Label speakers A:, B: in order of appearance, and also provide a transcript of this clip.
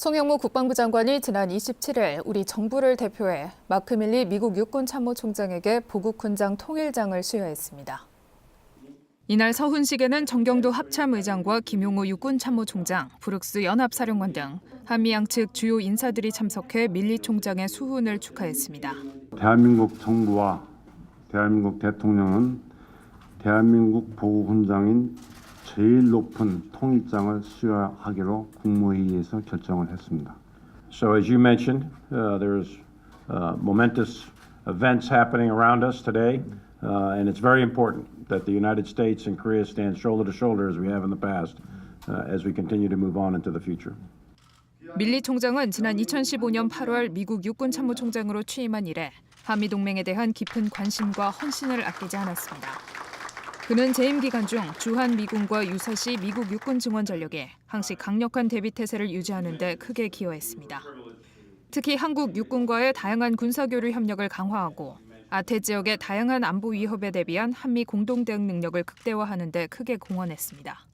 A: 송영무 국방부 장관이 지난 27일 우리 정부를 대표해 마크 밀리 미국 육군 참모총장에게 보국 훈장 통일장을 수여했습니다. 이날 서훈식에는 정경도 합참의장과 김용호 육군 참모총장, 브룩스 연합사령관 등 한미 양측 주요 인사들이 참석해 밀리 총장의 수훈을 축하했습니다.
B: 대한민국 정부와 대한민국 대통령은 대한민국 보국훈장인 제일 높은 통일장을 수여하기로 국무회의에서 결정을 했습니다.
C: So, as you mentioned, uh, there's uh, momentous events happening around us today, uh, and it's very important that the United States and Korea stand shoulder to shoulder as we have in the past, uh, as we continue to move on into the future.
A: 밀리 총장은 지난 2015년 8월 미국 육군 참모총장으로 취임한 이래 한미 동맹에 대한 깊은 관심과 헌신을 아끼지 않았습니다. 그는 재임 기간 중 주한 미군과 유사시 미국 육군 증원 전력에 항시 강력한 대비 태세를 유지하는 데 크게 기여했습니다. 특히 한국 육군과의 다양한 군사 교류 협력을 강화하고 아태 지역의 다양한 안보 위협에 대비한 한미 공동 대응 능력을 극대화하는 데 크게 공헌했습니다.